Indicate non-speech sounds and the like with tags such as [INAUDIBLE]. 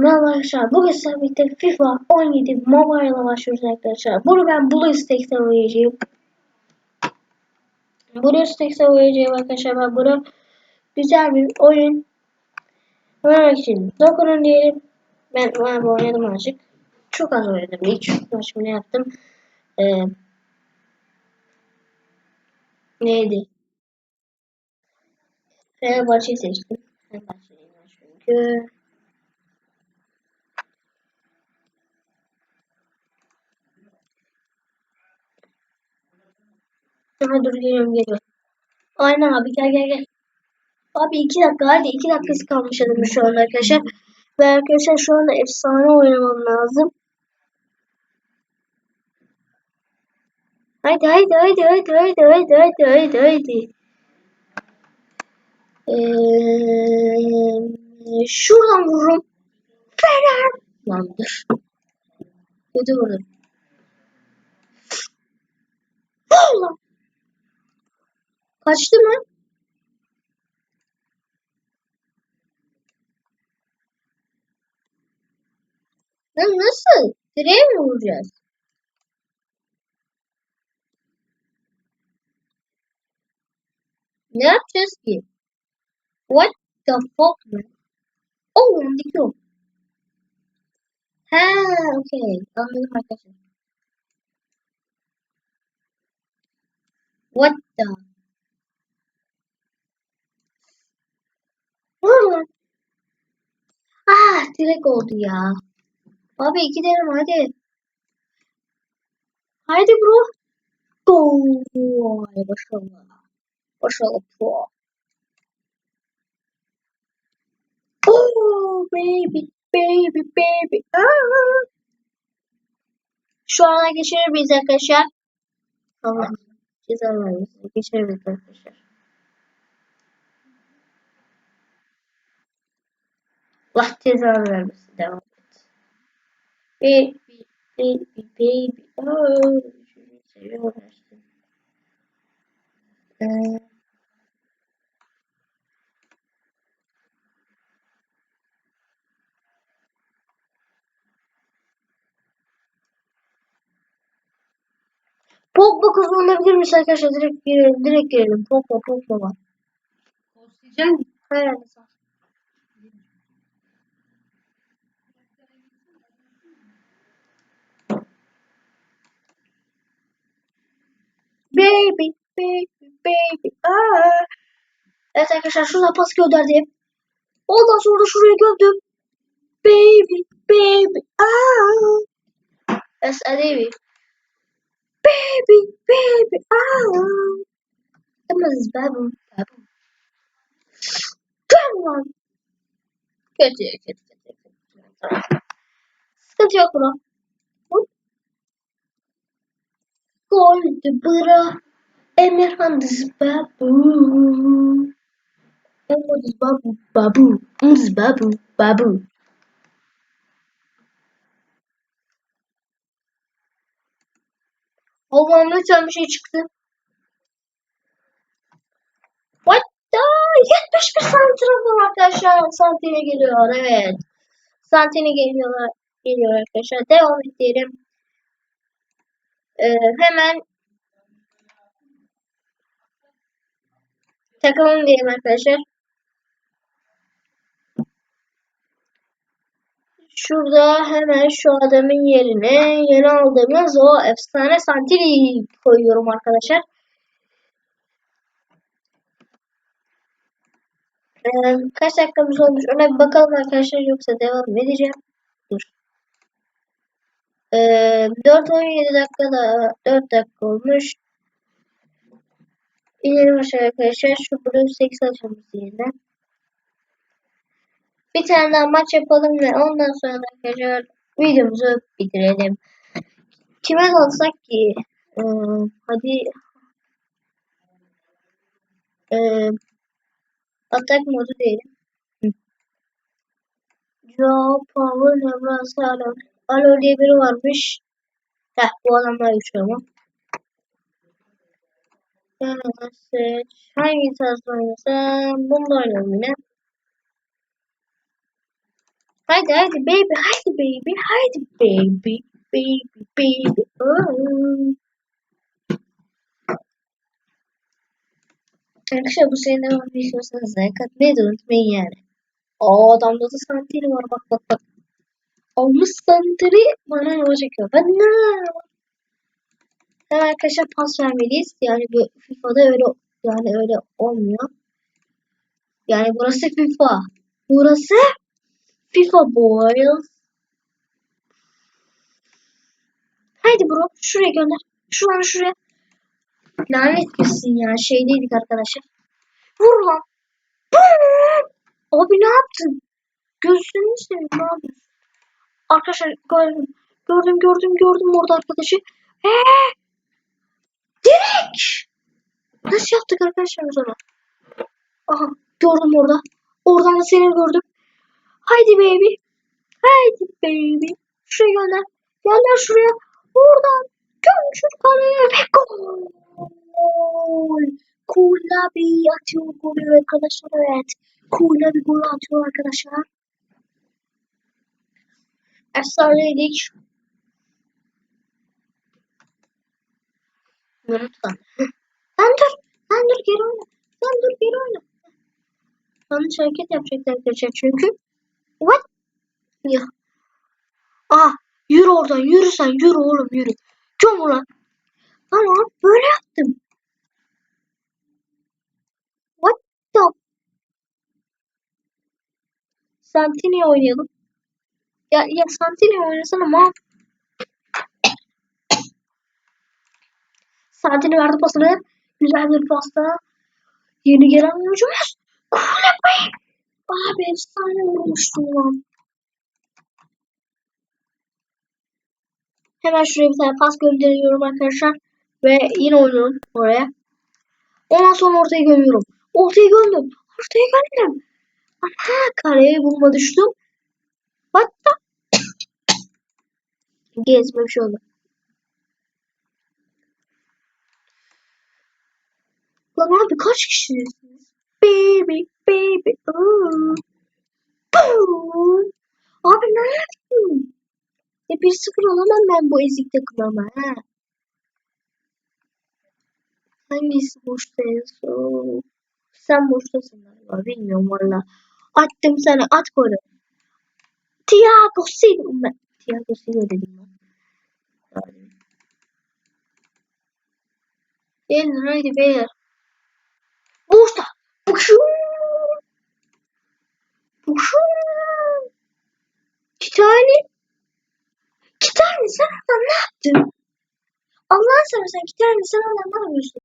Merhaba arkadaşlar. Bugün sizlerle birlikte FIFA 17 Mobile'a başlıyoruz arkadaşlar. Bunu ben Blue oynayacağım. Blue oynayacağım arkadaşlar. Ben bunu güzel bir oyun oynamak için dokunun diyelim. Ben ben oynadım azıcık. Çok az oynadım. İlk maçımı ne yaptım? Ee, neydi? Fenerbahçe'yi seçtim. Fenerbahçe'yi çünkü. Aha dur geliyorum geliyorum. Aynen abi gel gel gel. Abi iki dakika hadi iki dakikası kalmış adamın şu anda arkadaşlar. Ve arkadaşlar şu anda efsane oynamam lazım. Haydi haydi haydi haydi haydi haydi haydi haydi haydi. Ee, şuradan vururum. Fener. Lan dur. Kötü vurdum. Allah. Kaçtı mı? Lan nasıl? Direğe mi vuracağız? Ne yapacağız ki? What the fuck man? Oh, öndeki o. Ha, okey. Anladım arkadaşlar. What the? Ah, direkt oldu ya. Abi iki derim hadi. Haydi bro. Go. Ay başarılı. Başarılı pro. Oh baby baby baby. Aa. Şu ana geçirir miyiz arkadaşlar? Ceza vermesin. Geçirir miyiz arkadaşlar? Allah ceza vermesin. Devam et. Baby baby baby. Oh. Seviyorum işte. Ee, Pogba kazanabilir miyiz arkadaşlar? Direkt girelim. Direkt girelim. Pogba Pogba var. Postlayacağım. Hayır sağ. Baby, baby, baby. Aa. Evet arkadaşlar şurada pas gönderdim. Ondan sonra şuraya gördüm. Baby, baby. Aa. Yes, baby. Baby, baby. Aa. Come on, babu, babu. Come on. Kötü, kötü, kötü. Sıkıntı yok bro. Gold bro. Emirhan dız babu. Emirhan dız babu, babu. Dız babu, babu. Allah'ım lütfen bir şey çıktı. What the? 71 santimetre arkadaşlar. Santine geliyor evet. Santine geliyorlar. Geliyor arkadaşlar. Devam edelim. Ee, hemen takalım diyelim arkadaşlar. Şurada hemen şu adamın yerine yeni aldığımız o efsane Santini'yi koyuyorum arkadaşlar. Ee, kaç dakikamız olmuş ona bir bakalım arkadaşlar yoksa devam edeceğim. Dur. Ee, 4-17 dakikada 4 dakika olmuş. İnelim aşağı arkadaşlar. Şu Blue 8 açalım yeniden. Bir tane daha maç yapalım ve ondan sonra da arkadaşlar videomuzu bitirelim. Kime alsak ki? Ee, hadi ee, atak modu diyelim. Joe Power Lebron Alo. Alo diye biri varmış. Heh bu adamlar güçlü ama. Yani seç. Hangi tarzda oynasam? Bunu da oynayalım yine. Haydi haydi baby haydi baby haydi baby baby baby. Oh. Arkadaşlar bu sene devam istiyorsanız like atmayı da unutmayın yani. Aa adamda da santiri var bak bak bak. Almış santiri bana yola çekiyor. Ben ne? Hemen arkadaşlar pas vermeliyiz. Yani bu FIFA'da öyle yani öyle olmuyor. Yani burası FIFA. Burası FIFA boys. Haydi bro şuraya gönder. Şu an şuraya. Lanet gitsin ya. Şeydeydik arkadaşlar. Vur lan. Bum! Abi ne yaptın? Gözünü seveyim ne? Arkadaşlar gördüm. Gördüm gördüm gördüm orada arkadaşı. Eee! Direkt! Nasıl yaptık arkadaşlar biz onu? Aha gördüm orada. Oradan da seni gördüm. Haydi baby. Haydi baby. Şuraya gönder. Gönder şuraya. Oradan. Gömçür kaleye. Gol. Kula bir atıyor golü arkadaşlar. Evet. Kula bir gol atıyor arkadaşlar. Efsaneydik. Lütfen. Sen dur. Sen dur geri oyna. Sen dur geri oyna. Yanlış hareket yapacaklar arkadaşlar çünkü. What? Ya. Aha yürü oradan yürü sen yürü oğlum yürü. Cum ulan. Tamam böyle yaptım. What the? Santini oynayalım. Ya, ya Santini oynasana ama. Santini verdi pasını. Güzel bir pasta. Yeni gelen oyuncumuz. Kule Abi efsane olmuştu lan. Hemen şuraya bir tane pas gönderiyorum arkadaşlar. Ve yine oynuyorum oraya. Ondan sonra ortaya gömüyorum. Ortaya gömdüm. Ortaya gömdüm. Aha kareye bulma düştüm. Hatta [COUGHS] gezme bir şey oldu. Lan abi kaç kişisiniz? Baby, baby. Boom. Abi ne yaptın? E 1-0 alamam ben bu ezik takım ama ha. Hangisi boştayız? Oo. Sen boştasın galiba bilmiyorum valla. Attım sana at golü. Thiago Silva. Thiago Silva dedim ben. Gelin haydi beyler. Boşta. Buşum. Buşum. İki tane. İki tane sen oradan ne yaptın? Allah'ın seversen iki tane sen oradan ne yapıyorsun?